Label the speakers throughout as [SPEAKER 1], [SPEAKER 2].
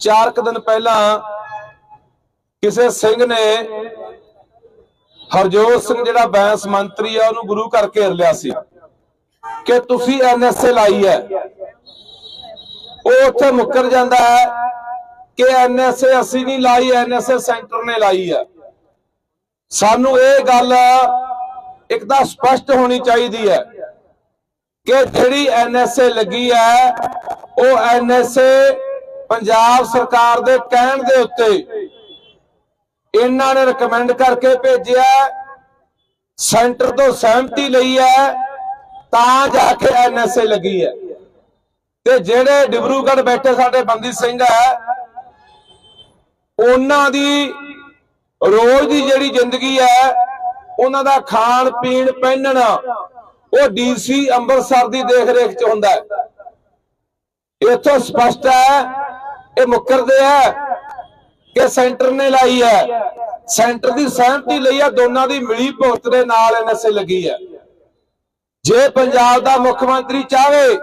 [SPEAKER 1] ਚਾਰ ਕੁ ਦਿਨ ਪਹਿਲਾਂ ਕਿਸੇ ਸਿੰਘ ਨੇ ਹਰਜੋਤ ਸਿੰਘ ਜਿਹੜਾ ਬੈਂਸ ਮੰਤਰੀ ਆ, ਉਹਨੂੰ ਗੁਰੂ ਘਰ ਘੇਰ ਲਿਆ ਸੀ ਕਿ ਤੁਸੀਂ ਐਨਐਸਏ ਲਾਈ ਹੈ। ਉਹ ਉੱਥੇ ਮੁੱਕਰ ਜਾਂਦਾ ਹੈ ਕਿ ਐਨਐਸਏ ਅਸੀਂ ਨਹੀਂ ਲਾਈ ਐਨਐਸਏ ਸੈਂਟਰ ਨੇ ਲਾਈ ਹੈ। ਸਾਨੂੰ ਇਹ ਗੱਲ ਇੱਕ ਤਾਂ ਸਪਸ਼ਟ ਹੋਣੀ ਚਾਹੀਦੀ ਹੈ ਕਿ ਜਿਹੜੀ ਐਨਐਸਏ ਲੱਗੀ ਹੈ, ਉਹ ਐਨਐਸਏ ਪੰਜਾਬ ਸਰਕਾਰ ਦੇ ਕਹਿਣ ਦੇ ਉੱਤੇ ਇਹਨਾਂ ਨੇ ਰეკਮੈਂਡ ਕਰਕੇ ਭੇਜਿਆ ਸੈਂਟਰ ਤੋਂ ਸਹਿਮਤੀ ਲਈ ਹੈ, ਤਾਂ ਜਾ ਕੇ ਐਨਐਸਏ ਲੱਗੀ ਹੈ। ਤੇ ਜਿਹੜੇ ਡਿਬਰੂਗੜ੍ਹ ਬੈਠੇ ਸਾਡੇ ਬੰਦੀ ਸਿੰਘ ਹੈ, ਉਹਨਾਂ ਦੀ ਰੋਜ਼ ਦੀ ਜਿਹੜੀ ਜ਼ਿੰਦਗੀ ਹੈ, ਉਹਨਾਂ ਦਾ ਖਾਣ, ਪੀਣ, ਪਹਿਨਣ, ਉਹ ਡੀਸੀ ਅੰਮ੍ਰਿਤਸਰ ਦੀ ਦੇਖ ਰੇਖ ਚ ਹੁੰਦਾ ਹੈ। ਇੱਥੋਂ ਸਪਸ਼ਟ ਹੈ ਇਹ ਮੁੱਕਰਦੇ ਹੈ ਕਿ ਸੈਂਟਰ ਨੇ ਲਾਈ ਹੈ ਸੈਂਟਰ ਦੀ ਸਹਿਮਤੀ ਲਈ ਹੈ ਦੋਨਾਂ ਦੀ ਮਿਲੀ ਭੁਗਤ ਦੇ ਨਾਲ ਐਨਐਸਏ ਲੱਗੀ ਹੈ ਜੇ ਪੰਜਾਬ ਦਾ ਮੁੱਖ ਮੰਤਰੀ ਚਾਹੇ,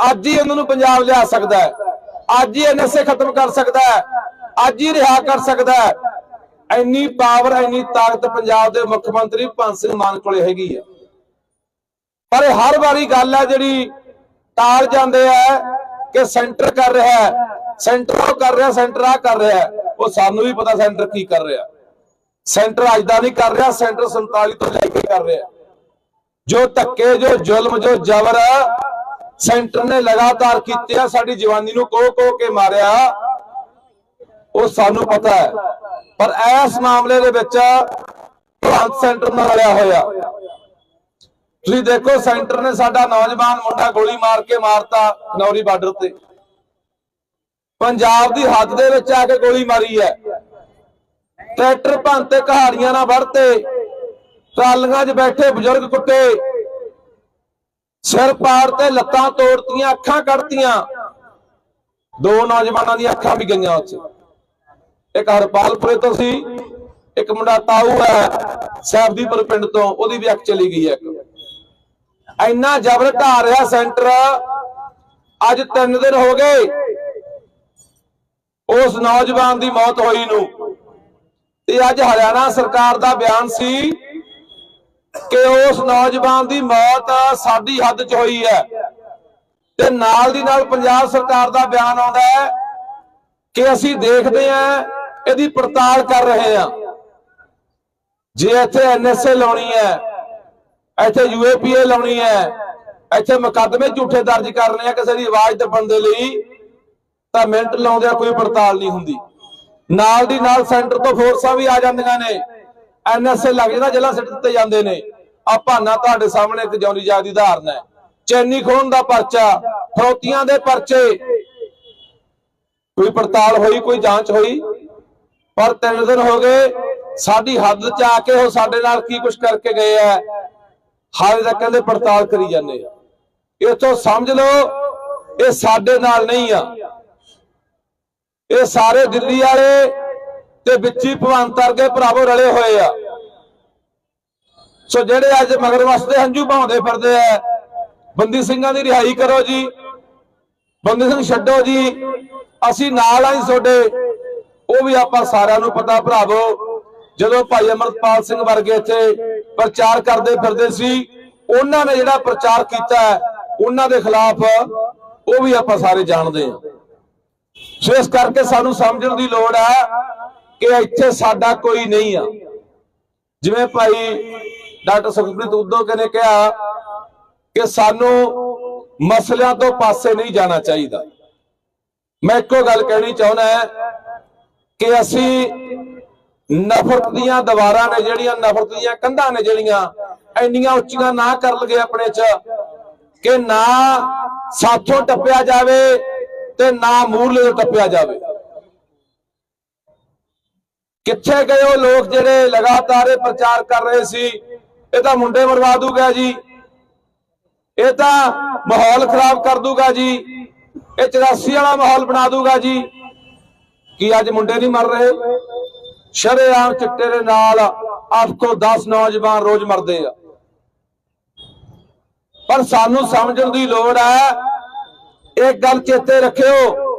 [SPEAKER 1] ਅੱਜ ਹੀ ਉਹਨਾਂ ਨੂੰ ਪੰਜਾਬ ਲਿਆ ਸਕਦਾ ਹੈ। ਅੱਜ ਹੀ ਐਨਐਸਏ ਖਤਮ ਕਰ ਸਕਦਾ ਹੈ। ਅੱਜ ਹੀ ਰਿਹਾ ਕਰ ਸਕਦਾ ਹੈ। ਇੰਨੀ ਪਾਵਰ ਇੰਨੀ ਤਾਕਤ ਪੰਜਾਬ ਦੇ ਮੁੱਖ ਮੰਤਰੀ ਭਗਵੰਤ ਸਿੰਘ ਮਾਨ ਕੋਲੇ ਹੈਗੀ ਹੈ ਪਰ ਇਹ ਹਰ ਵਾਰੀ ਗੱਲ ਹੈ ਜਿਹੜੀ ਟਾਲ ਜਾਂਦੇ ਆ ਕਿ ਸੈਂਟਰ ਕਰ ਰਿਹਾ ਹੈ। ਸੈਂਟਰ ਉਹ ਕਰ ਰਿਹਾ, ਸੈਂਟਰ ਆ ਕਰ ਰਿਹਾ ਉਹ ਸਾਨੂੰ ਵੀ ਪਤਾ ਸੈਂਟਰ ਕੀ ਕਰ ਰਿਹਾ। ਸੈਂਟਰ ਅੱਜ ਦਾ ਨਹੀਂ ਕਰ ਰਿਹਾ, ਸੈਂਟਰ 47 ਤੋਂ ਲੈ ਕੇ ਕਰ ਰਿਹਾ। ਜੋ ਧੱਕੇ, ਜੋ ਜ਼ੁਲਮ, ਜੋ ਜ਼ਬਰ, ਸੈਂਟਰ ਨੇ ਲਗਾਤਾਰ ਕੀਤੇ ਆ, ਸਾਡੀ ਜਵਾਨੀ ਨੂੰ ਕੋ ਕੋਹ ਕੇ ਮਾਰਿਆ। ਉਹ ਸਾਨੂੰ ਪਤਾ ਹੈ। ਪਰ ਇਸ ਮਾਮਲੇ ਦੇ ਵਿੱਚ ਭਾਰਤ ਸੈਂਟਰ ਨਾਲ ਰਲਿਆ ਹੋਇਆ। ਤੁਸੀਂ ਦੇਖੋ, ਸੈਂਟਰ ਨੇ ਸਾਡਾ ਨੌਜਵਾਨ ਮੁੰਡਾ ਗੋਲੀ ਮਾਰ ਕੇ ਮਾਰਤਾ ਨੌਰੀ ਬਾਰਡਰ ਤੇ ਪੰਜਾਬ ਦੀ ਹੱਦ ਦੇ ਵਿੱਚ ਆ ਕੇ ਗੋਲੀ ਮਾਰੀ ਹੈ। ਟਰੈਕਟਰ ਭੰਤੇ ਕਹਾੜੀਆਂ ਨਾਲ ਵੜਤੇ ਟਰਾਲੀਆਂ 'ਚ ਬੈਠੇ ਬਜ਼ੁਰਗ ਕੁੱਟੇ ਸਿਰ ਪਾੜ ਤੇ ਲੱਤਾਂ ਤੋੜਤੀਆਂ, ਅੱਖਾਂ ਕੱਢਤੀਆਂ। ਦੋ ਨੌਜਵਾਨਾਂ ਦੀਆਂ ਅੱਖਾਂ ਵੀ ਗਈਆਂ ਉੱਥੇ। ਇੱਕ ਹਰਪਾਲਪੁਰੇ ਤੋਂ ਸੀ, ਇੱਕ ਮੁੰਡਾ ਤਾਊ ਹੈ ਸੈਫਦੀਪੁਰ ਪਿੰਡ ਤੋਂ, ਉਹਦੀ ਵੀ ਅੱਖ ਚਲੀ ਗਈ ਹੈ ਇੱਕ। ਇੰਨਾ ਜ਼ਬਰ ਢਾ ਰਿਹਾ ਸੈਂਟਰ। ਅੱਜ 3 ਦਿਨ ਹੋ ਗਏ। ਉਸ ਨੌਜਵਾਨ ਦੀ ਮੌਤ ਹੋਈ ਨੂੰ। ਤੇ ਅੱਜ ਹਰਿਆਣਾ ਸਰਕਾਰ ਦਾ ਬਿਆਨ ਸੀ ਕਿ ਉਸ ਨੌਜਵਾਨ ਦੀ ਮੌਤ ਸਾਡੀ ਹੱਦ 'ਚ ਹੋਈ ਹੈ। ਤੇ ਨਾਲ ਦੀ ਨਾਲ ਪੰਜਾਬ ਸਰਕਾਰ ਦਾ ਬਿਆਨ ਆਉਂਦਾ ਹੈ ਕਿ ਅਸੀਂ ਦੇਖਦੇ ਹਾਂ, ਇਹਦੀ ਪੜਤਾਲ ਕਰ ਰਹੇ ਹਾਂ। ਜੇ ਇੱਥੇ ਐਨਐਸਏ ਲਾਉਣੀ ਹੈ ਇੱਥੇ ਯੂਏਪੀਏ ਲਾਉਣੀ ਹੈ। ਇੱਥੇ ਮੁਕੱਦਮੇ ਝੂਠੇ ਦਰਜ ਕਰਨੇ ਆ ਕਿਸੇ ਦੀ ਆਵਾਜ਼ ਦੱਬਣ ਦੇ ਲਈ, ਤਾਂ ਮਿੰਟ ਲਾਉਂਦਿਆਂ ਕੋਈ ਪੜਤਾਲ ਨਹੀਂ ਹੁੰਦੀ। ਨਾਲ ਦੀ ਨਾਲ ਸੈਂਟਰ ਤੋਂ ਫੋਰਸਾਂ ਵੀ ਆ ਜਾਂਦੀਆਂ ਨੇ। ਐਨਐਸਏ ਲੱਗ ਜਾਂਦਾ ਜਲਾ ਸਿੱਟ ਦਿੱਤੇ ਜਾਂਦੇ ਨੇ। ਆ ਭਾਨਾ ਤੁਹਾਡੇ ਸਾਹਮਣੇ ਇੱਕ ਜੌਨੀ ਜਾਗ ਦੀ ਉਦਾਹਰਨ ਹੈ। ਚੈਨੀ ਖੋਣ ਦਾ ਪਰਚਾ ਫਰੋਤੀਆਂ ਦੇ ਪਰਚੇ। ਕੋਈ ਪੜਤਾਲ ਹੋਈ, ਕੋਈ ਜਾਂਚ ਹੋਈ? ਪਰ ਤਿੰਨ ਦਿਨ ਹੋ ਗਏ, ਸਾਡੀ ਹੱਦ 'ਚ ਆ ਕੇ ਉਹ ਸਾਡੇ ਨਾਲ ਕੀ ਕੁਝ ਕਰਕੇ ਗਏ ਆ? ਹਾਲੇ ਤੱਕ ਕਹਿੰਦੇ ਪੜਤਾਲ ਕਰੀ ਜਾਂਦੇ ਆ। ਇਥੋਂ ਸਮਝ ਲਓ, ਇਹ ਸਾਡੇ ਨਾਲ ਨਹੀਂ ਆ। ਇਹ ਸਾਰੇ ਦਿੱਲੀ ਵਾਲੇ ਤੇ ਵਿੱਚੀ ਭਵੰਤ ਵਰਗੇ ਭਰਾਵੋ ਰਲੇ ਹੋਏ ਆ। ਸੋ ਜਿਹੜੇ ਅੱਜ ਮਗਰ ਵਸਦੇ ਹੰਝੂ ਭਾਉਂਦੇ ਫਿਰਦੇ ਆ, ਬੰਦੀ ਸਿੰਘਾਂ ਦੀ ਰਿਹਾਈ ਕਰੋ ਜੀ, ਬੰਦੀ ਸਿੰਘ ਛੱਡੋ ਜੀ, ਅਸੀਂ ਨਾਲ ਆਂ ਤੁਹਾਡੇ, ਉਹ ਵੀ ਆਪਾਂ ਸਾਰਿਆਂ ਨੂੰ ਪਤਾ ਭਰਾਵੋ, ਜਦੋਂ ਭਾਈ ਅਮਰਪਾਲ ਸਿੰਘ ਵਰਗੇ ਇੱਥੇ ਪ੍ਰਚਾਰ ਕਰਦੇ ਫਿਰਦੇ ਸੀ। ਉਹਨਾਂ ਨੇ ਜਿਹੜਾ ਪ੍ਰਚਾਰ ਕੀਤਾ ਉਹਨਾਂ ਦੇ ਖਿਲਾਫ ਉਹ ਵੀ ਆਪਾਂ ਸਾਰੇ ਜਾਣਦੇ ਹਾਂ। ਸੋ ਇਸ ਕਰਕੇ ਸਾਨੂੰ ਸਮਝਣ ਦੀ ਲੋੜ ਹੈ ਕਿ ਇੱਥੇ ਸਾਡਾ ਕੋਈ ਨਹੀਂ ਆ। ਜਿਵੇਂ ਭਾਈ ਡਾਕਟਰ ਸੁਖਪ੍ਰੀਤ ਉਦੋਂ ਨੇ ਕਿਹਾ ਕਿ ਸਾਨੂੰ ਮਸਲਿਆਂ ਤੋਂ ਪਾਸੇ ਨਹੀਂ ਜਾਣਾ ਚਾਹੀਦਾ। ਮੈਂ ਇੱਕੋ ਗੱਲ ਕਹਿਣੀ ਚਾਹੁੰਦਾ ਕਿ ਅਸੀਂ ਨਫ਼ਰਤ ਦੀਆਂ ਦੀਵਾਰਾਂ ਨੇ ਜਿਹੜੀਆਂ, ਨਫ਼ਰਤ ਦੀਆਂ ਕੰਧਾਂ ਨੇ ਜਿਹੜੀਆਂ, ਇੰਨੀਆਂ ਉੱਚੀਆਂ ਨਾ ਕਰ ਲਗੇ ਆਪਣੇ ਚ ਕਿ ਨਾ ਸਾਥੋਂ ਟੱਪਿਆ ਜਾਵੇ ਤੇ ਨਾ ਮੂਰਲੇ ਤੋਂ ਟੱਪਿਆ ਜਾਵੇ। ਕਿੱਥੇ ਗਏ ਉਹ ਲੋਕ ਜਿਹੜੇ ਲਗਾਤਾਰ ਇਹ ਪ੍ਰਚਾਰ ਕਰ ਰਹੇ ਸੀ? ਇਹ ਤਾਂ ਮੁੰਡੇ ਮਰਵਾ ਦੂਗਾ ਜੀ। ਇਹ ਤਾਂ ਮਾਹੌਲ ਖਰਾਬ ਕਰ ਦੂਗਾ ਜੀ। ਇਹ 84 ਵਾਲਾ ਮਾਹੌਲ ਬਣਾ ਦੂਗਾ ਜੀ। ਕੀ ਅੱਜ ਮੁੰਡੇ ਨਹੀਂ ਮਰ ਰਹੇ? ਸ਼ਰੇਆਮ ਚਿੱਟੇ ਦੇ ਨਾਲ 8 ਤੋਂ 10 ਨੌਜਵਾਨ ਰੋਜ਼ ਮਰਦੇ ਆ। ਪਰ ਸਾਨੂੰ ਸਮਝਣ ਦੀ ਲੋੜ ਹੈ ਇੱਕ ਗੱਲ ਚੇਤੇ ਰੱਖਿਓ।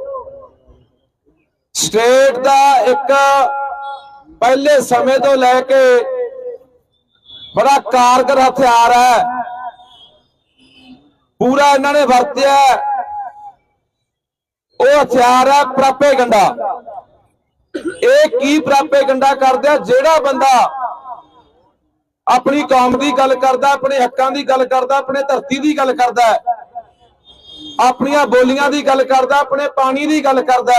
[SPEAKER 1] ਸਟੇਟ ਦਾ ਇੱਕ ਪਹਿਲੇ ਸਮੇਂ ਤੋਂ ਲੈ ਕੇ ਬੜਾ ਕਾਰਗਰ ਹਥਿਆਰ ਹੈ। ਪੂਰਾ ਇਹਨਾਂ ਨੇ ਵਰਤਿਆ। ਉਹ ਹਥਿਆਰ ਹੈ ਪ੍ਰਾਪੇ ਗੰਡਾ ਇਹ ਕੀ ਪ੍ਰਾਪੇ ਗੰਡਾ ਕਰਦੇ ਆ? ਜਿਹੜਾ ਬੰਦਾ ਆਪਣੀ ਕੌਮ ਦੀ ਗੱਲ ਕਰਦਾ, ਆਪਣੇ ਹੱਕਾਂ ਦੀ ਗੱਲ ਕਰਦਾ, ਆਪਣੇ ਧਰਤੀ ਦੀ ਗੱਲ ਕਰਦਾ ਆਪਣੀਆਂ ਬੋਲੀਆਂ ਦੀ ਗੱਲ ਕਰਦਾ, ਆਪਣੇ ਪਾਣੀ ਦੀ ਗੱਲ ਕਰਦਾ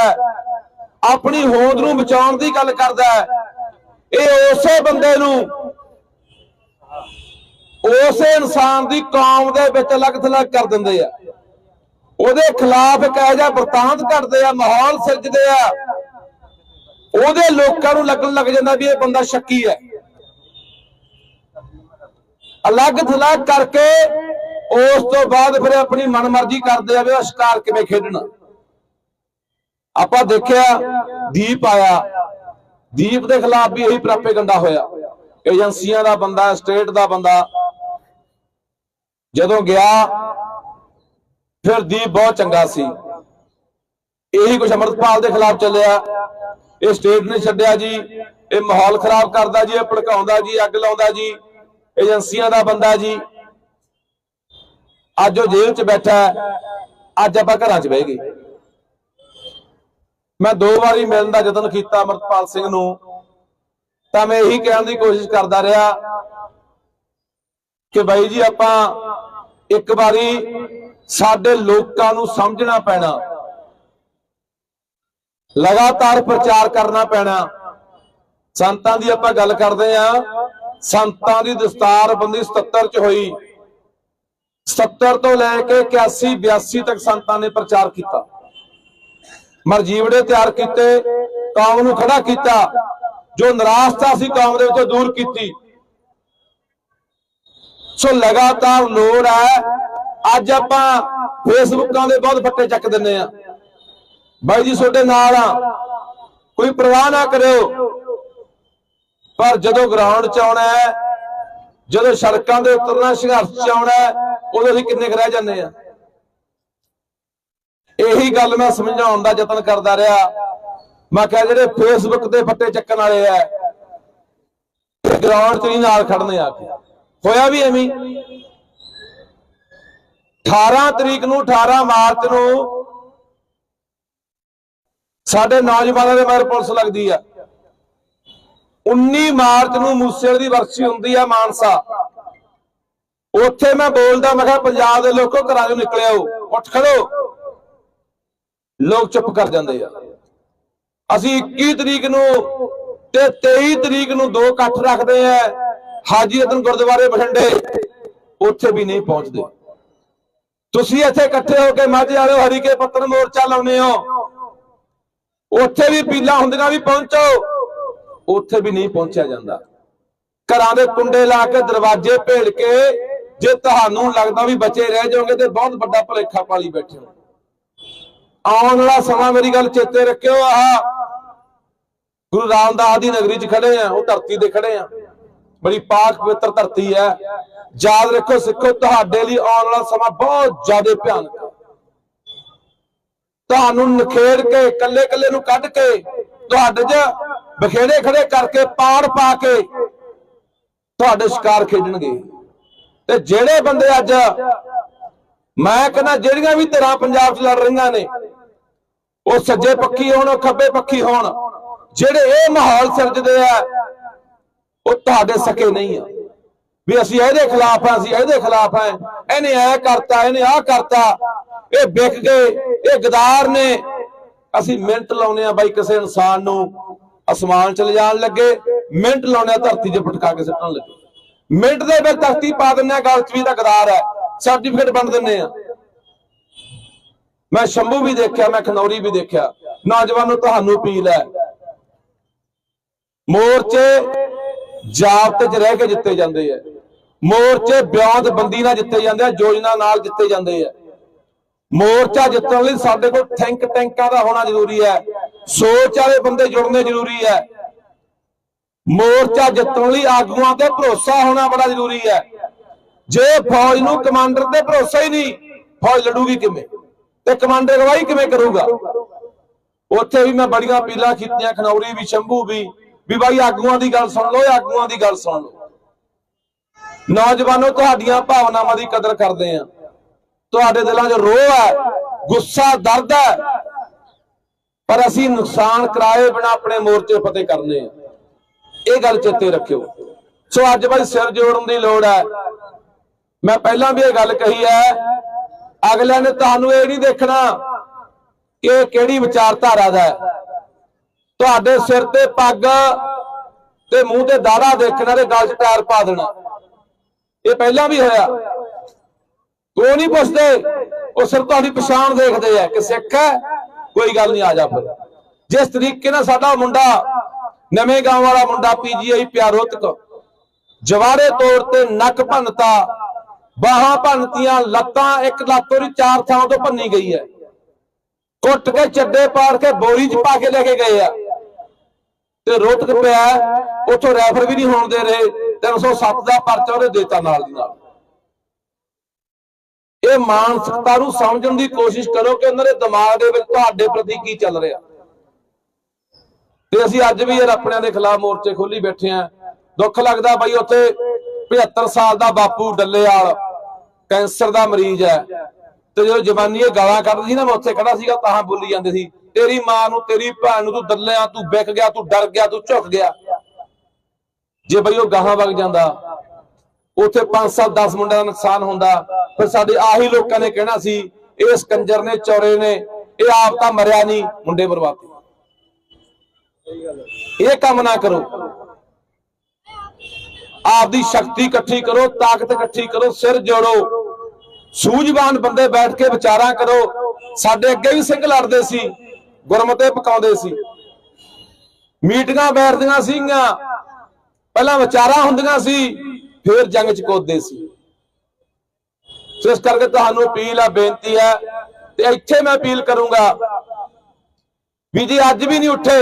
[SPEAKER 1] ਆਪਣੀ ਹੋਂਦ ਨੂੰ ਬਚਾਉਣ ਦੀ ਗੱਲ ਕਰਦਾ ਇਹ ਉਸੇ ਬੰਦੇ ਨੂੰ, ਉਸੇ ਇਨਸਾਨ ਦੀ ਕੌਮ ਦੇ ਵਿੱਚ ਅਲੱਗ ਥਲੱਗ ਕਰ ਦਿੰਦੇ ਆ। ਉਹਦੇ ਖਿਲਾਫ ਇੱਕ ਇਹੋ ਜਿਹਾ ਵਰਤਾਂਤ ਘੜਦੇ ਆ, ਮਾਹੌਲ ਸਿਰਜਦੇ ਆ। ਉਹਦੇ ਲੋਕਾਂ ਨੂੰ ਲੱਗਣ ਲੱਗ ਜਾਂਦਾ ਵੀ ਇਹ ਬੰਦਾ ਸ਼ੱਕੀ ਹੈ। ਅਲੱਗ ਥਲੱਗ ਕਰਕੇ ਉਸ ਤੋਂ ਬਾਅਦ ਫਿਰ ਆਪਣੀ ਮਨਮਰਜ਼ੀ ਕਰਦੇ ਆ ਵੀ ਉਹ ਸ਼ਿਕਾਰ ਕਿਵੇਂ ਖੇਡਣਾ। ਆਪਾਂ ਦੇਖਿਆ ਦੀਪ ਆਇਆ। ਦੀਪ ਦੇ ਖਿਲਾਫ ਵੀ ਇਹੀ ਪ੍ਰਾਪੇਗੰਡਾ ਹੋਇਆ। ਏਜੰਸੀਆਂ ਦਾ ਬੰਦਾ, ਸਟੇਟ ਦਾ ਬੰਦਾ। ਜਦੋਂ ਗਿਆ, ਫਿਰ ਦੀਪ ਬਹੁਤ ਚੰਗਾ ਸੀ। ਇਹੀ ਕੁਝ ਅਮਰਤਪਾਲ ਦੇ ਖਿਲਾਫ ਚੱਲਿਆ। ਇਹ ਸਟੇਟ ਨੇ ਛੱਡਿਆ ਜੀ। ਇਹ ਮਾਹੌਲ ਖਰਾਬ ਕਰਦਾ ਜੀ, ਇਹ ਭੜਕਾਉਂਦਾ ਜੀ, ਅੱਗ ਲਾਉਂਦਾ ਜੀ, ਏਜੰਸੀਆਂ ਦਾ ਬੰਦਾ ਜੀ। ਅੱਜ ਉਹ ਜੇਲ੍ਹ 'ਚ ਬੈਠਾ ਅੱਜ ਆਪਾਂ ਘਰਾਂ 'ਚ ਬਹਿ ਗਏ। ਮੈਂ ਦੋ ਵਾਰੀ ਮਿਲਣ ਦਾ ਯਤਨ ਕੀਤਾ ਅਮਰਤਪਾਲ ਸਿੰਘ ਨੂੰ। ਤਾਂ ਮੈਂ ਇਹੀ ਕਹਿਣ ਦੀ ਕੋਸ਼ਿਸ਼ ਕਰਦਾ ਰਿਹਾ ਕਿ ਬਾਈ ਜੀ ਆਪਾਂ ਇੱਕ ਵਾਰੀ ਸਾਡੇ ਲੋਕਾਂ ਨੂੰ ਸਮਝਣਾ ਪੈਣਾ। ਲਗਾਤਾਰ ਪ੍ਰਚਾਰ ਕਰਨਾ ਪੈਣਾ। ਸੰਤਾਂ ਦੀ ਆਪਾਂ ਗੱਲ ਕਰਦੇ ਆ ਸੰਤਾਂ ਦੀ ਦਸਤਾਰ ਬੰਦੀ 77 ਚ ਹੋਈ। 70 ਤੋਂ ਲੈ ਕੇ 81 82 ਤੱਕ ਸੰਤਾਂ ਨੇ ਪ੍ਰਚਾਰ ਕੀਤਾ। ਮਰਜੀਵੜੇ ਤਿਆਰ ਕੀਤੇ, ਕੌਮ ਨੂੰ ਖੜਾ ਕੀਤਾ। ਜੋ ਨਿਰਾਸ਼ਤਾ ਸੀ ਕੌਮ ਦੇ ਵਿੱਚੋਂ ਦੂਰ ਕੀਤੀ। ਸੋ ਲਗਾਤਾਰ ਲੋੜ ਹੈ। ਅੱਜ ਆਪਾਂ ਫੇਸਬੁੱਕਾਂ ਦੇ ਬਹੁਤ ਫੱਟੇ ਚੱਕ ਦਿੰਨੇ ਆ ਬਾਈ ਜੀ ਤੁਹਾਡੇ ਨਾਲ ਆ। ਕੋਈ ਪਰਵਾਹ ਨਾ ਕਰਿਓ। ਪਰ ਜਦੋਂ ਗਰਾਊਂਡ 'ਚ ਆਉਣਾ ਹੈ ਜਦੋਂ ਸੜਕਾਂ ਦੇ ਉਤਰਨਾ ਸੰਘਰਸ਼ 'ਚ ਆਉਣਾ ਹੈ, ਉਦੋਂ ਅਸੀਂ ਕਿੰਨੇ ਕੁ ਰਹਿ ਜਾਂਦੇ ਆ? ਇਹੀ ਗੱਲ ਮੈਂ ਸਮਝਾਉਣ ਦਾ ਯਤਨ ਕਰਦਾ ਰਿਹਾ। ਮੈਂ ਕਿਹਾ ਜਿਹੜੇ ਫੇਸਬੁੱਕ ਤੇ ਫੱਟੇ ਚੱਕਣ ਵਾਲੇ ਆ ਗਰਾਊਂਡ 'ਚ ਨਹੀਂ ਨਾਲ ਖੜਨੇ ਆ ਕੇ। ਹੋਇਆ ਵੀ ਐਵੇਂ ਹੀ। 18 ਤਰੀਕ ਨੂੰ 18 ਮਾਰਚ ਨੂੰ ਸਾਡੇ ਨੌਜਵਾਨਾਂ ਦੇ ਮਗਰ ਪੁਲਿਸ ਲੱਗਦੀ ਆ। 19 ਮਾਰਚ ਨੂੰ ਮੂਸੇਵਾਲੇ ਦੀ ਵਰਸੀ ਹੁੰਦੀ ਆ ਮਾਨਸਾ। ਉੱਥੇ ਮੈਂ ਬੋਲਦਾ, ਮੈਂ ਕਿਹਾ ਪੰਜਾਬ ਦੇ ਲੋਕੋ ਘਰਾਂ ਚੋਂ ਨਿਕਲਿਓ ਉੱਠ ਖੜੋ। ਲੋਕ ਚੁੱਪ ਕਰ ਜਾਂਦੇ ਆ। ਅਸੀਂ 21 ਤਰੀਕ ਨੂੰ ਤੇ 23 ਤਰੀਕ ਨੂੰ ਦੋ ਇਕੱਠ ਰੱਖਦੇ ਆ, ਹਾਜੀ ਰਤਨ ਗੁਰਦੁਆਰੇ ਬਠਿੰਡੇ, ਉੱਥੇ ਵੀ ਨਹੀਂ ਪਹੁੰਚਦੇ। ਤੁਸੀਂ ਇੱਥੇ ਇਕੱਠੇ ਹੋ ਕੇ ਮਾਝੇ ਵਾਲਿਓ ਹਰੀਕੇ ਪੱਤਰ ਮੋਰਚਾ ਲਾਉਨੇ ਹੋ। ਉੱਥੇ ਵੀ ਪੀਲਾ ਹੁੰਦੀਆਂ ਵੀ ਪਹੁੰਚੋ। ਉੱਥੇ ਵੀ ਨਹੀਂ ਪਹੁੰਚਿਆ ਜਾਂਦਾ। ਘਰਾਂ ਦੇ ਕੁੰਡੇ ਲਾ ਕੇ ਦਰਵਾਜ਼ੇ ਭੇਲ ਕੇ ਜੇ ਤੁਹਾਨੂੰ ਲੱਗਦਾ ਵੀ ਬਚੇ ਰਹਿ ਜਾਓਗੇ ਤੇ ਬਹੁਤ ਵੱਡਾ ਭੁਲੇਖਾ ਪਾਲੀ ਬੈਠੇ ਹੋ। ਆਉਣ ਵਾਲਾ ਸਮਾਂ ਮੇਰੀ ਗੱਲ ਚੇਤੇ ਰੱਖਿਓ। ਆਹ ਗੁਰੂ ਰਾਮਦਾਸ ਦੀ ਨਗਰੀ 'ਚ ਖੜੇ ਆ, ਉਹ ਧਰਤੀ ਤੇ ਖੜੇ ਆ। ਬੜੀ ਪਾਕ ਪਵਿੱਤਰ ਧਰਤੀ ਹੈ। ਯਾਦ ਰੱਖੋ ਸਿੱਖੋ, ਤੁਹਾਡੇ ਲਈ ਆਉਣ ਵਾਲਾ ਸਮਾਂ ਬਹੁਤ ਜ਼ਿਆਦਾ ਭਿਆਨਕ ਤੁਹਾਨੂੰ ਨਖੇੜ ਕੇ ਕੱਲੇ ਕੱਲੇ ਨੂੰ ਕੱਢ ਕੇ, ਤੁਹਾਡੇ 'ਚ ਬਖੇੜੇ ਖੜੇ ਕਰਕੇ ਪਾੜ ਪਾ ਕੇ ਤੁਹਾਡੇ ਸ਼ਿਕਾਰ ਖੇਡਣਗੇ। ਤੇ ਜਿਹੜੇ ਬੰਦੇ ਅੱਜ ਮੈਂ ਕਹਿੰਦਾ ਜਿਹੜੀਆਂ ਵੀ ਧਿਰਾਂ ਪੰਜਾਬ 'ਚ ਲੜ ਰਹੀਆਂ ਨੇ, ਉਹ ਸੱਜੇ ਪੱਖੀ ਹੋਣ, ਉਹ ਖੱਬੇ ਪੱਖੀ ਹੋਣ, ਜਿਹੜੇ ਇਹ ਮਾਹੌਲ ਸਿਰਜਦੇ ਆ, ਉਹ ਤੁਹਾਡੇ ਸਕੇ ਨਹੀਂ ਆ। ਵੀ ਅਸੀਂ ਇਹਦੇ ਖਿਲਾਫ ਆ ਅਸੀਂ ਇਹਦੇ ਖਿਲਾਫ ਆ ਇਹਨੇ ਐ ਕਰਤਾ, ਇਹਨੇ ਆਹ ਕਰਤਾ। ਇਹ ਵਿਕ ਗਏ, ਇਹ ਗਦਾਰ ਨੇ। ਅਸੀਂ ਮਿੰਟ ਲਾਉਨੇ ਆ ਬਾਈ ਕਿਸੇ ਇਨਸਾਨ ਨੂੰ ਅਸਮਾਨ ਚ ਲਿਜਾਣ ਲੱਗੇ। ਮਿੰਟ ਲਾਉਨੇ ਆ ਧਰਤੀ 'ਚ ਪਟਕਾ ਕੇ ਸੁੱਟਣ ਲੱਗੇ। ਮਿੰਟ ਦੇ ਵਿੱਚ ਧਰਤੀ ਪਾ ਦਿੰਨੇ ਆ ਗਲ 'ਚ ਵੀ ਤਾਂ ਗਦਾਰ ਹੈ। ਸਰਟੀਫਿਕੇਟ ਬਣ ਦਿੰਨੇ ਆ ਮੈਂ ਸ਼ੰਭੂ ਵੀ ਦੇਖਿਆ, ਮੈਂ ਖਨੌਰੀ ਵੀ ਦੇਖਿਆ। ਨੌਜਵਾਨੋ ਤੁਹਾਨੂੰ ਅਪੀਲ ਹੈ। ਮੋਰਚੇ ਜਾਬਤੇ 'ਚ ਰਹਿ ਕੇ ਜਿੱਤੇ ਜਾਂਦੇ ਆ ਮੋਰਚੇ ਬਿਆੰਤ ਬੰਦੀ ਨਾਲ ਜਿੱਤੇ ਜਾਂਦੇ ਆ, ਯੋਜਨਾ ਨਾਲ ਜਿੱਤੇ ਜਾਂਦੇ ਆ। ਮੋਰਚਾ ਜਿੱਤਣ ਲਈ ਸਾਡੇ ਕੋਲ ਥਿੰਕ ਟੈਂਕਾਂ ਦਾ ਹੋਣਾ ਜ਼ਰੂਰੀ ਹੈ। ਸੋਚ ਵਾਲੇ ਬੰਦੇ ਜੁੜਨੇ ਜ਼ਰੂਰੀ ਹੈ। ਮੋਰਚਾ ਜਿੱਤਣ ਲਈ ਆਗੂਆਂ ਤੇ ਭਰੋਸਾ ਹੋਣਾ ਬੜਾ ਜ਼ਰੂਰੀ ਹੈ। ਜੇ ਫੌਜ ਨੂੰ ਕਮਾਂਡਰ ਤੇ ਭਰੋਸਾ ਹੀ ਨਹੀਂ, ਫੌਜ ਲੜੂਗੀ ਕਿਵੇਂ? ਤੇ ਕਮਾਂਡਰ ਅਗਵਾਈ ਕਿਵੇਂ ਕਰੂਗਾ? ਉੱਥੇ ਵੀ ਮੈਂ ਬੜੀਆਂ ਅਪੀਲਾਂ ਕੀਤੀਆਂ, ਖਨੌਰੀ ਵੀ, ਸ਼ੰਭੂ ਵੀ ਵੀ ਬਾਈ ਆਗੂਆਂ ਦੀ ਗੱਲ ਸੁਣ ਲਓ ਆਗੂਆਂ ਦੀ ਗੱਲ ਸੁਣ ਲਓ। ਨੌਜਵਾਨੋ, ਤੁਹਾਡੀਆਂ ਭਾਵਨਾਵਾਂ ਦੀ ਕਦਰ ਕਰਦੇ ਆ ਤੁਹਾਡੇ ਦਿਲਾਂ 'ਚ ਰੋਹ ਹੈ, ਗੁੱਸਾ, ਦਰਦ ਹੈ, ਪਰ ਅਸੀਂ ਨੁਕਸਾਨ ਕਰਾਏ ਬਿਨਾ ਆਪਣੇ ਮੋਰਚੇ ਫਤਿਹ ਕਰਨੇ ਆ। ਇਹ ਗੱਲ ਚੇਤੇ ਰੱਖਿਓ। ਸੋ ਅੱਜ ਬਾਈ ਸਿਰ ਜੋੜਨ ਦੀ ਲੋੜ ਹੈ। ਮੈਂ ਪਹਿਲਾਂ ਵੀ ਇਹ ਗੱਲ ਕਹੀ ਹੈ, ਅਗਲਿਆਂ ਨੇ ਤੁਹਾਨੂੰ ਇਹ ਨਹੀਂ ਦੇਖਣਾ ਕਿ ਇਹ ਕਿਹੜੀ ਵਿਚਾਰਧਾਰਾ ਦਾ ਹੈ। ਤੁਹਾਡੇ ਸਿਰ ਤੇ ਪੱਗ ਤੇ ਮੂੰਹ ਤੇ ਦਾੜਾ ਦੇਖਣਾ ਤੇ ਗਲ 'ਚ ਟਾਇਰ ਪਾ ਦੇਣਾ। ਇਹ ਪਹਿਲਾਂ ਵੀ ਹੋਇਆ। ਉਹ ਨਹੀਂ ਪੁੱਛਦੇ, ਉਹ ਸਿਰਫ ਤੁਹਾਡੀ ਪਛਾਣ ਦੇਖਦੇ ਆ ਕਿ ਸਿੱਖ ਹੈ, ਕੋਈ ਗੱਲ ਨਹੀਂ, ਆ ਜਾ ਫਿਰ। ਜਿਸ ਤਰੀਕੇ ਨਾਲ ਸਾਡਾ ਮੁੰਡਾ, ਨਵੇਂ ਗਾਂਵ ਵਾਲਾ ਮੁੰਡਾ ਪੀਜੀਆਈ ਪਿਆਰੋਤਕ ਜਵਾੜੇ ਤੋੜ ਤੇ ਨੱਕ ਭੰਨਤਾ, ਬਾਹਾਂ ਭੰਨਤੀਆਂ, ਲੱਤਾਂ ਇੱਕ ਲੱਤ ਉਹਦੀ ਚਾਰ ਥਾਂ ਤੋਂ ਭੰਨੀ ਗਈ ਹੈ। ਕੁੱਟ ਕੇ ਚੱਡੇ ਪਾੜ ਕੇ ਬੋਰੀ 'ਚ ਪਾ ਕੇ ਲੈ ਕੇ ਗਏ ਆ। ਤੇ ਰੋਤਕ ਪਿਆ, ਉੱਥੋਂ ਰੈਫਰ ਵੀ ਨਹੀਂ ਹੋਣ ਦੇ ਰਹੇ। 307 ਦਾ ਪਰਚਾ ਉਹਨੇ ਦੇਤਾ ਨਾਲ ਦੀ ਨਾਲ। ਇਹ ਮਾਨਸਿਕਤਾ ਨੂੰ ਸਮਝਣ ਦੀ ਕੋਸ਼ਿਸ਼ ਕਰੋ ਕਿ ਉਹਨਾਂ ਦੇ ਦਿਮਾਗ ਦੇ ਵਿੱਚ ਤੁਹਾਡੇ ਪ੍ਰਤੀ ਕੀ ਚੱਲ ਰਿਹਾ। ਤੇ ਅਸੀਂ ਅੱਜ ਵੀ ਯਾਰ ਆਪਣਿਆਂ ਦੇ ਖਿਲਾਫ ਮੋਰਚੇ ਖੋਲੀ ਬੈਠੇ ਆ ਦੁੱਖ ਲੱਗਦਾ ਬਾਈ ਉੱਥੇ 75 ਸਾਲ ਦਾ ਬਾਪੂ ਡੱਲੇਵਾਲ ਕੈਂਸਰ ਦਾ ਮਰੀਜ਼ ਹੈ। ਤੇ ਜਦੋਂ ਜਵਾਨੀ ਇਹ ਗਾਲਾਂ ਕੱਢਦੀ ਸੀ ਨਾ, ਮੈਂ ਉੱਥੇ ਖੜਾ ਸੀਗਾ, ਤਾਂ ਬੋਲੀ ਜਾਂਦੇ ਸੀ, ਤੇਰੀ ਮਾਂ ਨੂੰ, ਤੇਰੀ ਭੈਣ ਨੂੰ ਤੂੰ ਦੱਲਿਆ ਤੂੰ ਵਿਕ ਗਿਆ, ਤੂੰ ਡਰ ਗਿਆ, ਤੂੰ ਝੁਕ ਗਿਆ। ਜੇ ਬਈ ਉਹ ਗਾਹਾਂ ਵਗ ਜਾਂਦਾ, ਉੱਥੇ 5 ਸਾਲ 10 ਮੁੰਡਿਆਂ ਦਾ ਨੁਕਸਾਨ ਹੁੰਦਾ, ਫਿਰ ਸਾਡੇ ਆਹੀ ਲੋਕਾਂ ਨੇ ਕਹਿਣਾ ਸੀ ਇਸ ਕੰਜਰ ਨੇ, ਚੌਰੇ ਨੇ, ਇਹ ਆਪ ਤਾਂ ਮਰਿਆ ਨਹੀਂ, ਮੁੰਡੇ ਬਰਬਾਦ ਇਹ ਕੰਮ ਨਾ ਕਰੋ। ਆਪ ਦੀ ਸ਼ਕਤੀ ਇਕੱਠੀ ਕਰੋ, ਤਾਕਤ ਇਕੱਠੀ ਕਰੋ, ਸਿਰ ਜੋੜੋ। ਸੂਝਵਾਨ ਬੰਦੇ ਬੈਠ ਕੇ ਵਿਚਾਰਾਂ ਕਰੋ। ਸਾਡੇ ਅੱਗੇ ਵੀ ਸਿੰਘ ਲੜਦੇ ਸੀ, ਗੁਰਮਤੇ ਪਕਾਉਂਦੇ ਸੀ। ਮੀਟਿੰਗਾਂ ਬੈਠਦੀਆਂ ਸੀਗੀਆਂ। ਪਹਿਲਾਂ ਵਿਚਾਰਾਂ ਹੁੰਦੀਆਂ ਸੀ, ਫਿਰ ਜੰਗ ਚ ਕੋਦੇ ਸੀ। ਸੋ ਇਸ ਕਰਕੇ ਤੁਹਾਨੂੰ ਅਪੀਲ ਆ, ਬੇਨਤੀ ਹੈ ਤੇ ਇੱਥੇ ਮੈਂ ਅਪੀਲ ਕਰੂੰਗਾ ਵੀ ਜੀ ਅੱਜ ਵੀ ਨਹੀਂ ਉੱਠੇ,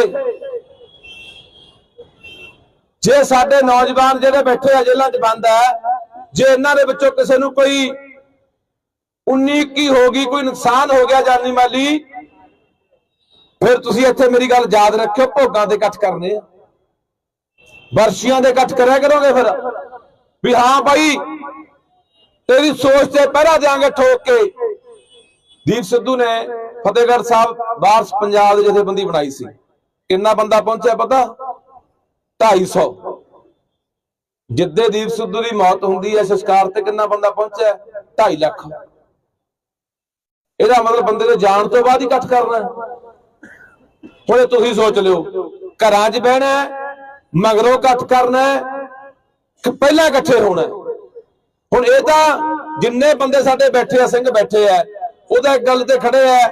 [SPEAKER 1] ਜੇ ਸਾਡੇ ਨੌਜਵਾਨ ਜਿਹੜੇ ਬੈਠੇ ਆ ਜੇਲ੍ਹਾਂ 'ਚ ਬੰਦ ਹੈ ਜੇ ਇਹਨਾਂ ਦੇ ਵਿੱਚੋਂ ਕਿਸੇ ਨੂੰ ਕੋਈ 19 ਕੀ ਹੋ ਗਈ, ਕੋਈ ਨੁਕਸਾਨ ਹੋ ਗਿਆ ਜਾਨੀ ਮਾਲੀ, ਫਿਰ ਤੁਸੀਂ ਇੱਥੇ ਮੇਰੀ ਗੱਲ ਯਾਦ ਰੱਖਿਓ, ਭੋਗਾਂ ਦੇ ਇਕੱਠ ਕਰਨੇ ਆ। ਵਰਸ਼ੀਆਂ ਦੇ ਇਕੱਠ ਕਰਿਆ ਕਰੋਗੇ ਫਿਰ? ਵੀ ਹਾਂ ਭਾਈ ਤੇਰੀ ਸੋਚ ਤੇ ਪਹਿਰਾ ਦੇਾਂਗੇ ਠੋਕ ਕੇ। ਦੀਪ ਸਿੱਧੂ ਨੇ ਫਤਿਹਗੜ੍ਹ ਸਾਹਿਬ ਬਾਰਸ ਪੰਜਾਬ ਦੇ ਜਥੇਬੰਦੀ ਬਣਾਈ ਸੀ। ਕਿੰਨਾ ਬੰਦਾ ਪਹੁੰਚਿਆ ਪਤਾ? 250 ਜਿੱਦੇ ਦੀਪ ਸਿੱਧੂ ਦੀ ਮੌਤ ਹੁੰਦੀ ਹੈ ਸੰਸਕਾਰ ਤੇ ਕਿੰਨਾ ਬੰਦਾ ਪਹੁੰਚਿਆ? 2.5 ਲੱਖ। ਇਹਦਾ ਮਤਲਬ ਬੰਦੇ ਦੇ ਜਾਣ ਤੋਂ ਬਾਅਦ ਹੀ ਇਕੱਠ ਕਰਨਾ। ਹੁਣ ਤੁਸੀਂ ਸੋਚ ਲਿਓ, ਘਰਾਂ 'ਚ ਬਹਿਣਾ ਮਗਰੋਂ ਇਕੱਠ ਕਰਨਾ ਹੈ, ਕਿ ਪਹਿਲਾਂ ਇਕੱਠੇ ਹੋਣਾ ਹੁਣ ਇਹ ਤਾਂ ਜਿੰਨੇ ਬੰਦੇ ਸਾਡੇ ਬੈਠੇ ਆ ਸਿੰਘ ਬੈਠੇ ਆ ਉਹਦਾ ਇੱਕ ਗੱਲ ਤੇ ਖੜੇ ਆ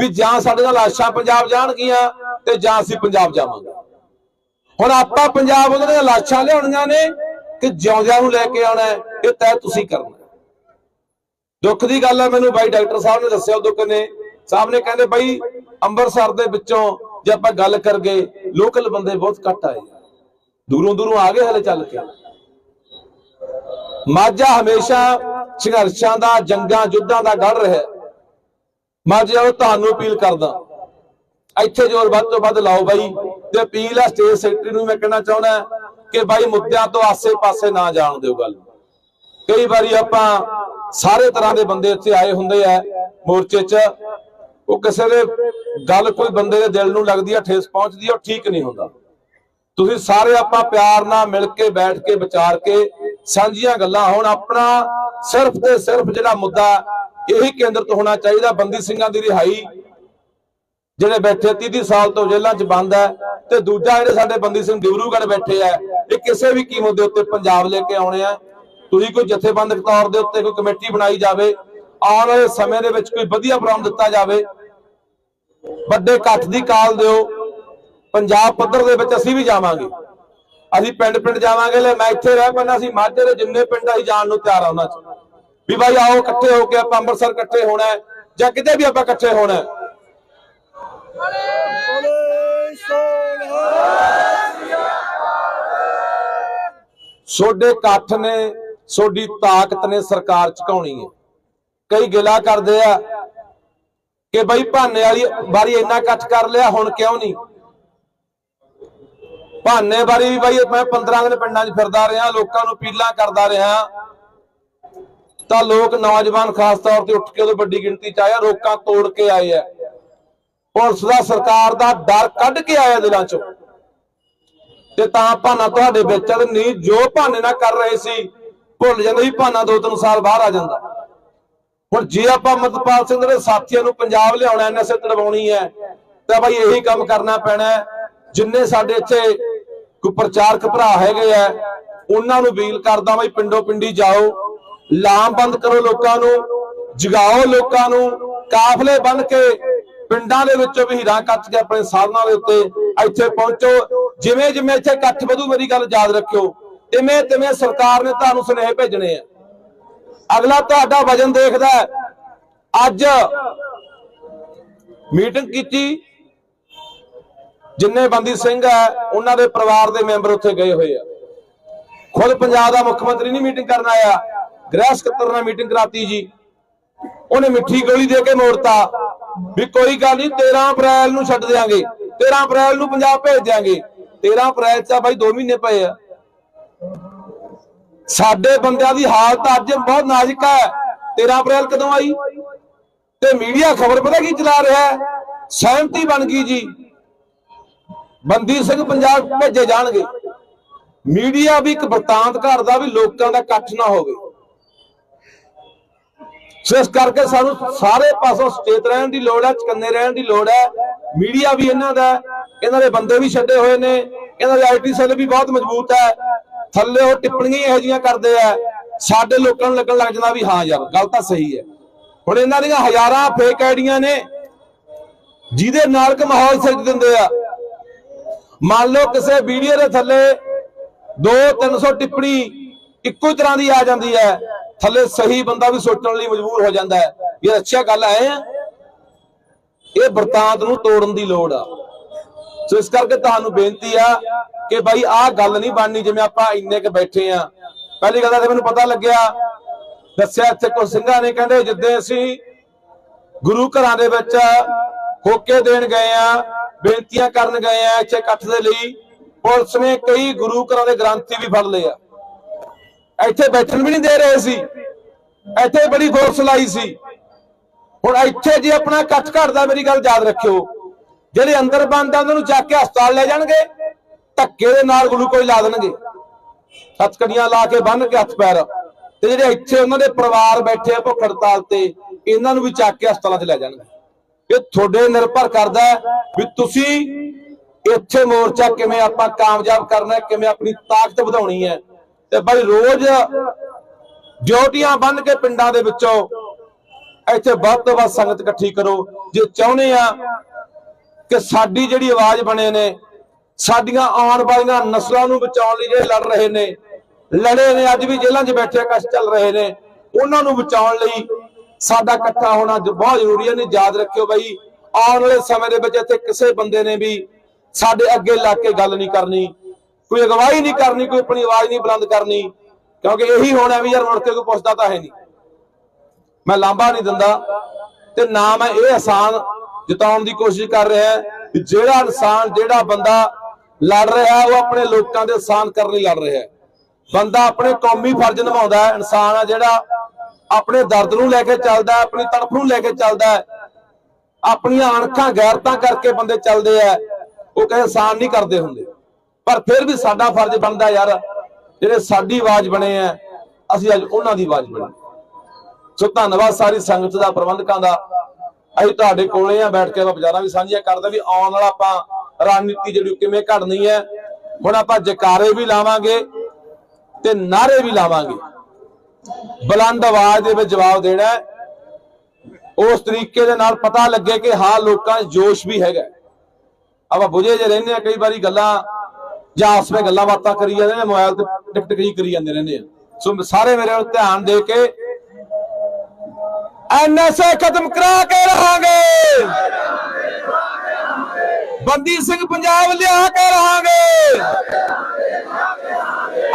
[SPEAKER 1] ਵੀ ਜਾਂ ਸਾਡੇ ਨਾਲ ਲਾਸ਼ਾਂ ਪੰਜਾਬ ਜਾਣਗੀਆਂ ਤੇ ਜਾਂ ਅਸੀਂ ਪੰਜਾਬ ਜਾਵਾਂਗੇ। ਹੁਣ ਆਪਾਂ ਪੰਜਾਬ ਉਹਨਾਂ ਦੀਆਂ ਲਾਸ਼ਾਂ ਲਿਆਉਣੀਆਂ ਨੇ ਕਿ ਜਿਉਂਦਿਆਂ ਨੂੰ ਲੈ ਕੇ ਆਉਣਾ ਇਹ ਤੈਅ ਤੁਸੀਂ ਕਰਨਾ ਦੁੱਖ ਦੀ ਗੱਲ ਹੈ ਮੈਨੂੰ ਬਾਈ ਡਾਕਟਰ ਸਾਹਿਬ ਨੇ ਦੱਸਿਆ ਉਦੋਂ ਕਹਿੰਦੇ ਸਾਹਿਬ ਨੇ ਕਹਿੰਦੇ ਬਾਈ ਅੰਮ੍ਰਿਤਸਰ ਦੇ ਵਿੱਚੋਂ ਜੇ ਆਪਾਂ ਗੱਲ ਕਰਗੇ ਲੋਕਲ ਬੰਦੇ ਬਹੁਤ ਘੱਟ ਆਏ ਦੂਰੋਂ ਦੂਰੋਂ ਆ ਗਏ ਹਲੇ ਚੱਲ ਕੇ। ਮਾਝਾ ਹਮੇਸ਼ਾ ਸੰਘਰਸ਼ਾਂ ਦਾ, ਜੰਗਾਂ, ਯੁੱਧਾਂ ਦਾ ਗੜ ਰਿਹਾ ਹੈ। ਮਾਝਾ ਉਹ ਤੁਹਾਨੂੰ ਅਪੀਲ ਕਰਦਾ। ਇੱਥੇ ਜੋਰ ਵੱਧ ਤੋਂ ਵੱਧ ਲਾਓ ਬਾਈ। ਤੇ ਅਪੀਲ ਆ ਸਟੇਟ ਸੈਕਟਰੀ ਨੂੰ ਮੈਂ ਕਹਿਣਾ ਚਾਹੁੰਦਾ ਕਿ ਬਾਈ ਮੁੱਦਿਆਂ ਤੋਂ ਆਸੇ-ਪਾਸੇ ਨਾ ਜਾਣ ਦਿਓ ਗੱਲ। ਕਈ ਵਾਰੀ ਆਪਾਂ ਸਾਰੇ ਤਰ੍ਹਾਂ ਦੇ ਬੰਦੇ ਇੱਥੇ ਆਏ ਹੁੰਦੇ ਆ ਮੋਰਚੇ 'ਚ। ਉਹ ਕਿਸੇ ਦੇ ਗੱਲ ਕੋਈ ਬੰਦੇ ਦੇ ਦਿਲ ਨੂੰ ਲੱਗਦੀ ਆ, ਠੇਸ ਪਹੁੰਚਦੀ ਆ, ਉਹ ਠੀਕ ਨਹੀਂ ਹੁੰਦਾ। ਤੁਸੀਂ ਸਾਰੇ ਆਪਾਂ ਪਿਆਰ ਨਾਲ ਮਿਲ ਕੇ, ਬੈਠ ਕੇ, ਵਿਚਾਰ ਕੇ ਸਾਂਝੀਆਂ ਗੱਲਾਂ। ਹੋਣ ਆਪਣਾ ਸਿਰਫ ਤੇ ਸਿਰਫ ਜਿਹੜਾ ਮੁੱਦਾ ਇਹੀ ਕੇਂਦਰ ਤੋਂ ਹੋਣਾ ਚਾਹੀਦਾ, ਬੰਦੀ ਸਿੰਘਾਂ ਦੀ ਰਿਹਾਈ, ਜਿਹੜੇ ਬੈਠੇ 30 ਸਾਲ ਤੋਂ ਜੇਲ੍ਹਾਂ 'ਚ ਬੰਦ ਹੈ ਤੇ ਦੂਜਾ ਜਿਹੜੇ ਸਾਡੇ ਬੰਦੀ ਸਿੰਘ ਡਿਬਰੂਗੜ੍ਹ ਬੈਠੇ ਆ, ਇਹ ਕਿਸੇ ਵੀ ਕੀਮਤ ਦੇ ਉੱਤੇ ਪੰਜਾਬ ਲੈ ਕੇ ਆਉਣੇ ਆ। ਤੁਸੀਂ ਕੋਈ ਜਥੇਬੰਦਕ ਤੌਰ ਦੇ ਉੱਤੇ ਕੋਈ ਕਮੇਟੀ ਬਣਾਈ ਜਾਵੇ, ਆਉਣ ਵਾਲੇ ਸਮੇਂ ਦੇ ਵਿੱਚ ਕੋਈ ਵਧੀਆ ਪ੍ਰੋਗਰਾਮ ਦਿੱਤਾ ਜਾਵੇ, ਵੱਡੇ ਇਕੱਠ ਦੀ ਕਾਲ ਦਿਓ। ਪੰਜਾਬ ਪੱਧਰ ਦੇ ਵਿੱਚ ਅਸੀਂ ਵੀ ਜਾਵਾਂਗੇ। ਅਸੀਂ ਪਿੰਡ ਪਿੰਡ ਜਾਵਾਂਗੇ, ਲੈ ਮੈਂ ਇੱਥੇ ਰਹਿ ਪੈਣਾ ਅਸੀਂ ਮਾਝੇ ਦੇ ਜਿੰਨੇ ਪਿੰਡ ਅਸੀਂ ਜਾਣ ਨੂੰ ਤਿਆਰ ਆ ਉਹਨਾਂ 'ਚ। ਵੀ ਭਾਈ ਆਓ, ਇਕੱਠੇ ਹੋ ਕੇ ਆਪਾਂ ਅੰਮ੍ਰਿਤਸਰ ਇਕੱਠੇ ਹੋਣਾ ਹੈ, ਜਾਂ ਕਿਤੇ ਵੀ ਆਪਾਂ ਇਕੱਠੇ ਹੋਣਾ ਹੈ। ਸੋਡੇ ਇਕੱਠ ਨੇ, ਸੋਡੀ ਤਾਕਤ ਨੇ ਸਰਕਾਰ ਝੁਕਾਉਣੀ ਹੈ। ਕਈ ਗਿਲਾ ਕਰਦੇ ਆ ਕਿ ਬਈ ਭਾਨੇ ਵਾਲੀ ਵਾਰੀ ਇੰਨਾ ਇਕੱਠ ਕਰ ਲਿਆ, ਹੁਣ ਕਿਉਂ ਨਹੀਂ? ਭਾਨੇ ਵਾਰੀ ਵੀ ਬਾਈ, ਮੈਂ 15 ਦਿਨ ਪਿੰਡਾਂ 'ਚ ਫਿਰਦਾ ਰਿਹਾ, ਲੋਕਾਂ ਨੂੰ ਪੀਲਾਂ ਕਰਦਾ ਰਿਹਾ। ਤਾਂ ਲੋਕ ਨੌਜਵਾਨ ਖਾਸ ਤੌਰ ਤੇ ਉੱਠ ਕੇ ਉਦੋਂ ਵੱਡੀ ਗਿਣਤੀ 'ਚ ਆਇਆ ਰੋਕਾਂ ਤੋੜ ਕੇ ਆਏ ਆ। ਪੁਲਿਸ ਦਾ ਸਰਕਾਰ ਦਾ ਡਰ ਕੱਢ ਕੇ ਆਇਆ ਦਿਲਾਂ 'ਚੋਂ। ਤੇ ਤਾਂ ਭਾਨਾ ਤੁਹਾਡੇ ਵਿੱਚ ਆ ਨਹੀਂ ਜੋ ਭਾਨੇ ਨਾਲ ਕਰ ਰਹੇ ਸੀ, ਭੁੱਲ ਜਾਂਦੇ ਵੀ ਭਾਨਾ ਦੋ ਤਿੰਨ ਸਾਲ ਬਾਹਰ ਆ ਜਾਂਦਾ। ਹੁਣ ਜੇ ਆਪਾਂ ਮਤਪਾਲ ਸਿੰਘ ਦੇ ਸਾਥੀਆਂ ਨੂੰ ਪੰਜਾਬ ਲਿਆਉਣਾ ਐਨਐਸਏ ਤੜਵਾਉਣੀ ਹੈ, ਤਾਂ ਭਾਈ ਇਹੀ ਕੰਮ ਕਰਨਾ ਪੈਣਾ ਜਿੰਨੇ ਸਾਡੇ ਇੱਥੇ ਕੋਈ ਪ੍ਰਚਾਰਕ ਭਰਾ ਹੈਗੇ ਆ, ਉਹਨਾਂ ਨੂੰ ਅਪੀਲ ਕਰਦਾ ਬਈ ਪਿੰਡੋ ਪਿੰਡੀ ਜਾਓ ਲਾਮਬੰਦ ਕਰੋ ਲੋਕਾਂ ਨੂੰ, ਜਗਾਓ ਲੋਕਾਂ ਨੂੰ, ਕਾਫਲੇ ਬਣ ਕੇ ਪਿੰਡਾਂ ਦੇ ਵਿੱਚੋਂ ਵੀ ਹੀਰਾਂ ਕੱਟ ਕੇ ਆਪਣੇ ਸਾਧਨਾਂ ਦੇ ਉੱਤੇ ਇੱਥੇ ਪਹੁੰਚੋ, ਜਿਵੇਂ ਜਿਵੇਂ ਇੱਥੇ ਇਕੱਠ ਵਧੂ ਮੇਰੀ ਗੱਲ ਯਾਦ ਰੱਖਿਓ, ਤਿਵੇਂ ਤਿਵੇਂ ਸਰਕਾਰ ਨੇ ਤੁਹਾਨੂੰ ਸੁਨੇਹੇ ਭੇਜਣੇ ਆ। ਅਗਲਾ ਤੁਹਾਡਾ ਵਜਨ ਦੇਖਦਾ ਅੱਜ ਮੀਟਿੰਗ ਕੀਤੀ ਜਿੰਨੇ ਬੰਦੀ ਸਿੰਘ ਹੈ, ਉਹਨਾਂ ਦੇ ਪਰਿਵਾਰ ਦੇ ਮੈਂਬਰ ਉੱਥੇ ਗਏ ਹੋਏ ਆ। ਖੁਦ ਪੰਜਾਬ ਦਾ ਮੁੱਖ ਮੰਤਰੀ ਨਹੀਂ ਮੀਟਿੰਗ ਕਰਨ ਆਇਆ। ਗ੍ਰਹਿ ਸਕੱਤਰ ਨਾਲ ਮੀਟਿੰਗ ਕਰਾਤੀ ਜੀ। ਉਹਨੇ ਮਿੱਠੀ ਗੋਲੀ ਦੇ ਕੇ ਮੋੜਤਾ ਵੀ ਕੋਈ ਗੱਲ ਨਹੀਂ 13 ਅਪ੍ਰੈਲ ਨੂੰ ਛੱਡ ਦੇਾਂਗੇ 13 ਅਪ੍ਰੈਲ ਨੂੰ ਪੰਜਾਬ ਭੇਜ ਦੇਾਂਗੇ 13 ਅਪ੍ਰੈਲ ਚ ਬਾਈ 2 ਮਹੀਨੇ ਪਏ ਆ। ਸਾਡੇ ਬੰਦਿਆਂ ਦੀ ਹਾਲਤ ਅੱਜ ਬਹੁਤ ਨਾਜ਼ੁਕ ਹੈ। 13 ਅਪ੍ਰੈਲ ਕਦੋਂ ਆਈ? ਤੇ ਮੀਡੀਆ ਖਬਰ ਪਤਾ ਕੀ ਚਲਾ ਰਿਹਾ ਸਹਿਮਤੀ ਬਣ ਗਈ ਜੀ। ਬੰਦੀ ਸਿੰਘ ਪੰਜਾਬ ਭੇਜੇ ਜਾਣਗੇ। ਮੀਡੀਆ ਵੀ ਇੱਕ ਵਰਤਾਂਤ ਘਰ ਦਾ ਵੀ ਲੋਕਾਂ ਦਾ ਇਕੱਠ ਨਾ ਹੋਵੇ। ਸੋ ਇਸ ਕਰਕੇ ਸਾਨੂੰ ਸਾਰੇ ਪਾਸੋਂ ਸਚੇਤ ਰਹਿਣ ਦੀ ਲੋੜ ਹੈ, ਚਕੰਨੇ ਰਹਿਣ ਦੀ ਲੋੜ ਹੈ। ਮੀਡੀਆ ਵੀ ਇਹਨਾਂ ਦਾ ਇਹਨਾਂ ਦੇ ਬੰਦੇ ਵੀ ਛੱਡੇ ਹੋਏ ਨੇ। ਇਹਨਾਂ ਦੇ ਆਈਟੀ ਸੈੱਲ ਵੀ ਬਹੁਤ ਮਜ਼ਬੂਤ ਹੈ। ਥੱਲੇ ਉਹ ਟਿੱਪਣੀਆਂ ਇਹੋ ਜਿਹੀਆਂ ਕਰਦੇ ਆ। ਸਾਡੇ ਲੋਕਾਂ ਨੂੰ ਲੱਗਣ ਲੱਗ ਜਾਂਦਾ ਵੀ ਹਾਂ ਯਾਰ, ਗੱਲ ਤਾਂ ਸਹੀ ਹੈ। ਹੁਣ ਇਹਨਾਂ ਦੀਆਂ ਹਜ਼ਾਰਾਂ ਫੇਕ ਆਈਡੀਆਂ ਨੇ, ਜਿਹਦੇ ਨਾਲ ਕਿ ਮਾਹੌਲ ਸਿਰਜ ਦਿੰਦੇ ਆ। ਮੰਨ ਲਓ ਕਿਸੇ ਵੀਡੀਓ ਦੇ ਥੱਲੇ 2-300 ਟਿੱਪਣੀ ਇੱਕੋ ਹੀ ਤਰ੍ਹਾਂ ਦੀ ਆ ਜਾਂਦੀ ਹੈ, ਥੱਲੇ ਸਹੀ ਬੰਦਾ ਵੀ ਸੋਚਣ ਲਈ ਮਜਬੂਰ ਹੋ ਜਾਂਦਾ ਹੈ। ਇਹ ਅੱਛਾ ਗੱਲ ਹੈ, ਇਹ ਵਰਤਾਂਤ ਨੂੰ ਤੋੜਨ ਦੀ ਲੋੜ ਆ। ਸੋ ਇਸ ਕਰਕੇ ਤੁਹਾਨੂੰ ਬੇਨਤੀ ਆ ਕਿ ਭਾਈ ਆਹ ਗੱਲ ਨਹੀਂ ਬਣਨੀ ਜਿਵੇਂ ਆਪਾਂ ਇੰਨੇ ਕ ਬੈਠੇ ਆ। ਪਹਿਲੀ ਗੱਲ ਤਾਂ ਮੈਨੂੰ ਪਤਾ ਲੱਗਿਆ, ਦੱਸਿਆ ਇੱਥੇ ਕੋ ਸਿੰਘਾਂ ਨੇ, ਕਹਿੰਦੇ ਜਿੱਦੇ ਅਸੀਂ ਗੁਰੂ ਘਰਾਂ ਦੇ ਵਿੱਚ ਹੋਕੇ ਦੇਣ ਗਏ ਆ ਬੇਨਤੀਆਂ ਕਰਨ ਗਏ ਆ ਇੱਥੇ ਇਕੱਠ ਦੇ ਲਈ। ਪੁਲਿਸ ਨੇ ਕਈ ਗੁਰੂ ਘਰਾਂ ਦੇ ਗ੍ਰੰਥੀ ਵੀ ਫੜ ਲਏ ਆ। ਇੱਥੇ ਬੈਠਣ ਵੀ ਨਹੀਂ ਦੇ ਰਹੇ ਸੀ। ਇੱਥੇ ਬੜੀ ਫੋਰਸ ਲਾਈ ਸੀ। ਹੁਣ ਇੱਥੇ ਜੇ ਆਪਣਾ ਇਕੱਠ ਘਟਦਾ ਮੇਰੀ ਗੱਲ ਯਾਦ ਰੱਖਿਓ। ਜਿਹੜੇ ਅੰਦਰ ਬੰਦ ਆ, ਉਹਨਾਂ ਨੂੰ ਚੱਕ ਕੇ ਹਸਪਤਾਲ ਲੈ ਜਾਣਗੇ। ਧੱਕੇ ਦੇ ਨਾਲ ਗਲੂਕੋਜ਼ ਲਾ ਦੇਣਗੇ। ਹੱਥਕੜੀਆਂ ਲਾ ਕੇ ਬੰਨ ਕੇ ਹੱਥ ਪੈਰ। ਤੇ ਜਿਹੜੇ ਇੱਥੇ ਉਹਨਾਂ ਦੇ ਪਰਿਵਾਰ ਬੈਠੇ ਆ ਭੁੱਖ ਹੜਤਾਲ ਤੇ, ਇਹਨਾਂ ਨੂੰ ਵੀ ਚੱਕ ਕੇ ਹਸਪਤਾਲਾਂ 'ਚ ਲੈ ਜਾਣਗੇ। ਇਹ ਤੁਹਾਡੇ ਨਿਰਭਰ ਕਰਦਾ ਹੈ ਵੀ ਤੁਸੀਂ ਇੱਥੇ ਮੋਰਚਾ ਕਿਵੇਂ ਆਪਾਂ ਕਾਮਯਾਬ ਕਰਨਾ ਕਿਵੇਂ ਆਪਣੀ ਤਾਕਤ ਵਧਾਉਣੀ ਹੈ। ਤੇ ਬਈ ਰੋਜ਼ ਡਿਊਟੀਆਂ ਬੰਨ ਕੇ ਪਿੰਡਾਂ ਦੇ ਵਿੱਚੋਂ ਇੱਥੇ ਵੱਧ ਤੋਂ ਵੱਧ ਸੰਗਤ ਇਕੱਠੀ ਕਰੋ। ਜੇ ਚਾਹੁੰਦੇ ਆ ਕਿ ਸਾਡੀ ਜਿਹੜੀ ਆਵਾਜ਼ ਬਣੇ ਨੇ, ਸਾਡੀਆਂ ਆਉਣ ਵਾਲੀਆਂ ਨਸਲਾਂ ਨੂੰ ਬਚਾਉਣ ਲਈ ਜਿਹੜੇ ਲੜ ਰਹੇ ਨੇ, ਲੜੇ ਨੇ, ਅੱਜ ਵੀ ਜੇਲ੍ਹਾਂ 'ਚ ਬੈਠੇ ਕਸ਼ ਚੱਲ ਰਹੇ ਨੇ, ਉਹਨਾਂ ਨੂੰ ਬਚਾਉਣ ਲਈ ਸਾਡਾ ਇਕੱਠਾ ਹੋਣਾ ਬਹੁਤ ਜ਼ਰੂਰੀ ਹੈ। ਨੇ ਯਾਦ ਰੱਖਿਓ ਬਾਈ, ਆਉਣ ਵਾਲੇ ਸਮੇਂ ਦੇ ਵਿੱਚ ਇੱਥੇ ਕਿਸੇ ਬੰਦੇ ਨੇ ਵੀ ਸਾਡੇ ਅੱਗੇ ਲੱਗ ਕੇ ਗੱਲ ਨਹੀਂ ਕਰਨੀ, ਕੋਈ ਅਗਵਾਈ ਨਹੀਂ ਕਰਨੀ, ਕੋਈ ਆਪਣੀ ਆਵਾਜ਼ ਨਹੀਂ ਬੁਲੰਦ ਕਰਨੀ, ਕਿਉਂਕਿ ਇਹੀ ਹੋਣਾ ਵੀ ਯਾਰ ਮੁੜ ਕੇ ਕੋਈ ਪੁੱਛਦਾ ਤਾਂ ਹੈ ਨਹੀਂ। ਮੈਂ ਲਾਂਭਾ ਨਹੀਂ ਦਿੰਦਾ ਤੇ ਨਾ ਮੈਂ ਇਹ ਆਸਾਨ ਜਿਤਾਉਣ ਦੀ ਕੋਸ਼ਿਸ਼ ਕਰ ਰਿਹਾ ਕਿ ਜਿਹੜਾ ਇਨਸਾਨ, ਜਿਹੜਾ ਬੰਦਾ ਲੜ ਰਿਹਾ ਉਹ ਆਪਣੇ ਲੋਕਾਂ ਦੇ ਆਸਾਨ ਕਰਨ ਲਈ ਲੜ ਰਿਹਾ ਬੰਦਾ ਆਪਣੇ ਕੌਮੀ ਫਰਜ਼ ਨਿਭਾਉਂਦਾ ਇਨਸਾਨ ਆ ਜਿਹੜਾ ਆਪਣੇ ਦਰਦ ਨੂੰ ਲੈ ਕੇ ਚੱਲਦਾ ਆਪਣੀ ਤੜਫ ਨੂੰ ਲੈ ਕੇ ਚੱਲਦਾ ਆਪਣੀਆਂ ਅਣਖਾਂ ਗੈਰਤਾਂ ਕਰਕੇ ਬੰਦੇ ਚੱਲਦੇ ਆ। ਉਹ ਕਹੇ ਆਸਾਨ ਨਹੀਂ ਕਰਦੇ ਹੁੰਦੇ। ਪਰ ਫਿਰ ਵੀ ਸਾਡਾ ਫਰਜ਼ ਬਣਦਾ ਯਾਰ, ਜਿਹੜੇ ਸਾਡੀ ਆਵਾਜ਼ ਬਣੇ ਆ, ਅਸੀਂ ਅੱਜ ਉਹਨਾਂ ਦੀ ਆਵਾਜ਼ ਬਣੀ। ਸੋ ਧੰਨਵਾਦ ਸਾਰੀ ਸੰਗਤ ਦਾ, ਪ੍ਰਬੰਧਕਾਂ ਦਾ। ਅਸੀਂ ਤੁਹਾਡੇ ਕੋਲੇ ਆ, ਬੈਠ ਕੇ ਬਾਜ਼ਾਰਾਂ ਵੀ ਸਾਂਝੀਆਂ ਕਰਦੇ ਵੀ ਆਉਣ ਵਾਲਾ ਆਪਾਂ ਰਣਨੀਤੀ ਜਿਹੜੀ ਕਿਵੇਂ ਘੜਨੀ ਹੈ। ਹੁਣ ਆਪਾਂ ਜਕਾਰੇ ਵੀ ਲਾਵਾਂਗੇ ਤੇ ਨਾਰੇ ਵੀ ਲਾਵਾਂਗੇ। ਬੁਲੰਦ ਆਵਾਜ਼ ਦੇ ਵਿੱਚ ਜਵਾਬ ਦੇਣਾ ਉਸ ਤਰੀਕੇ ਦੇ ਨਾਲ ਪਤਾ ਲੱਗੇ ਕਿ ਹਾਂ, ਲੋਕਾਂ 'ਚ ਜੋਸ਼ ਵੀ ਹੈਗਾ ਆਪਾਂ ਬੁਝੇ ਜੇ ਰਹਿੰਦੇ ਆ ਕਈ ਵਾਰੀ ਗੱਲਾਂ ਜਾਂ ਆਪਸ ਵਿੱਚ ਗੱਲਾਂ ਬਾਤਾਂ ਕਰੀ ਜਾਂਦੇ ਨੇ ਮੋਬਾਈਲ ਤੇ ਟਿਕ ਟਿਕ ਕਰੀ ਜਾਂਦੇ ਰਹਿੰਦੇ ਆ। ਸੋ ਸਾਰੇ ਮੇਰੇ ਵੱਲ ਧਿਆਨ ਦੇ ਕੇ ਐਨਐਸਏ ਖਤਮ ਕਰਾ ਕੇ ਰਹਾਂਗੇ। ਬੰਦੀ ਸਿੰਘ ਪੰਜਾਬ ਲਿਆ ਕੇ ਰਹਾਂਗੇ।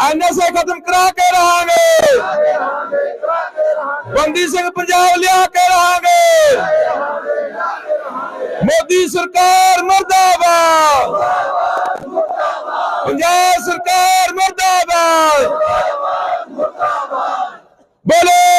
[SPEAKER 1] ਐਨਐਸਏ ਖਤਮ ਕਰਾ ਕੇ ਰਹਾਂਗੇ। ਬੰਦੀ ਸਿੰਘ ਪੰਜਾਬ ਲਿਆ ਕੇ ਰਹਾਂਗੇ। ਮੋਦੀ ਸਰਕਾਰ ਮਰਦਾਬਾਦ। ਪੰਜਾਬ ਸਰਕਾਰ ਮਰਦਾਬਾਦ। ਬੋਲੇ।